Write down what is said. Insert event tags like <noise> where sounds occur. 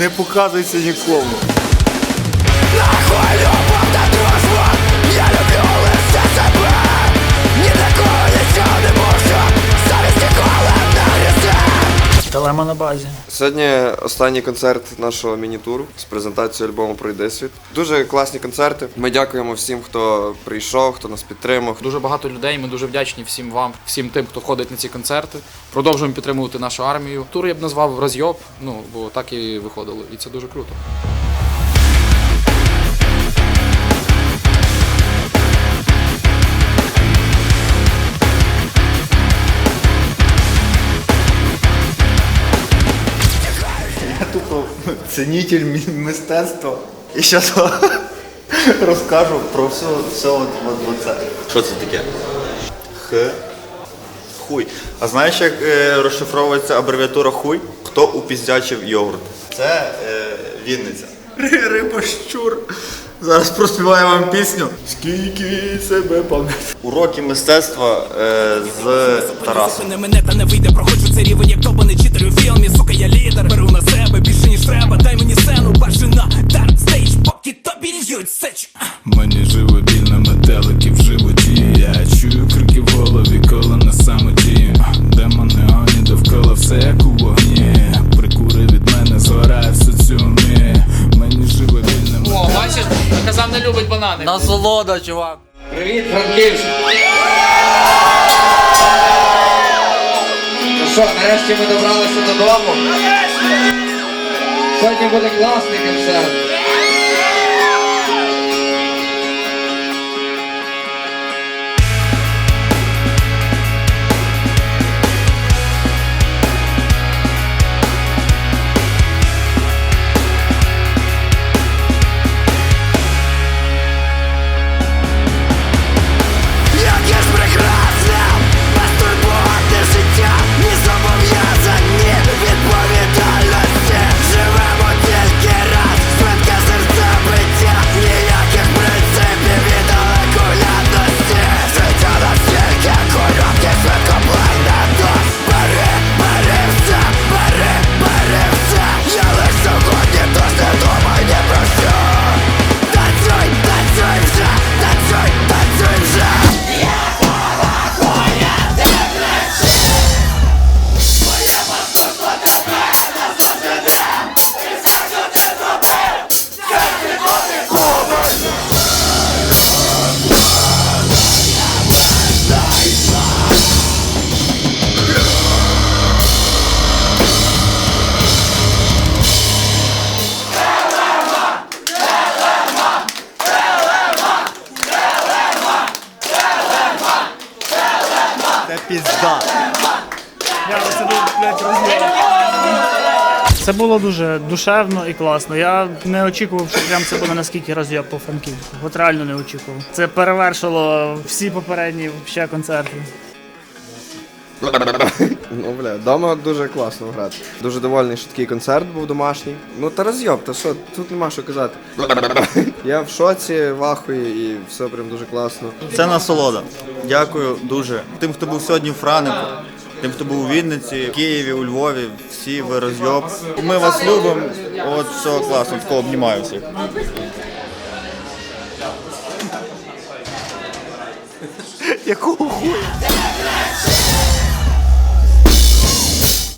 Не показується нікому. Телема на базі. Сьогодні останній концерт нашого міні-туру з презентацією альбому Пройди світ. Дуже класні концерти. Ми дякуємо всім, хто прийшов, хто нас підтримав. Дуже багато людей. Ми дуже вдячні всім вам, всім тим, хто ходить на ці концерти. Продовжуємо підтримувати нашу армію. Тур я б назвав розйоб, ну бо так і виходило, і це дуже круто. Тупо цінитель мистецтва. І зараз <laughs> розкажу про все, все от, от, оце. Що це таке? Х. Хуй. А знаєш, як е, розшифровується абревіатура хуй? Хто упіздячив йогурт? Це е, Вінниця. Риба щур. Зараз проспіваю вам пісню. Скільки себе пам'ятаю. Уроки мистецтва е, з Тарасом. Не мене та не вийде, проходжу цей рівень, як тобаний читер у фільмі, сука, я лідер Беру на себе банани. Насолода, чувак. Привіт, Франківськ! Ну що, нарешті ми добралися додому. Сьогодні буде класний концерт. Пізда. Це було дуже душевно і класно. Я не очікував, що прям це буде наскільки роз'єб по Франківську. От реально не очікував. Це перевершило всі попередні ще концерти. Ну бля, дома дуже класно грати. Дуже довольний, що такий концерт був домашній. Ну та розйоб, та що, тут нема що казати. Я в шоці, в ахуї і все прям дуже класно. Це насолода. Дякую дуже тим, хто був сьогодні в Франику, тим, хто був у Вінниці, в Києві, у Львові. Всі ви розйоб. Ми вас любимо. От все класно. Тако обнімаю всіх. Якого хуя?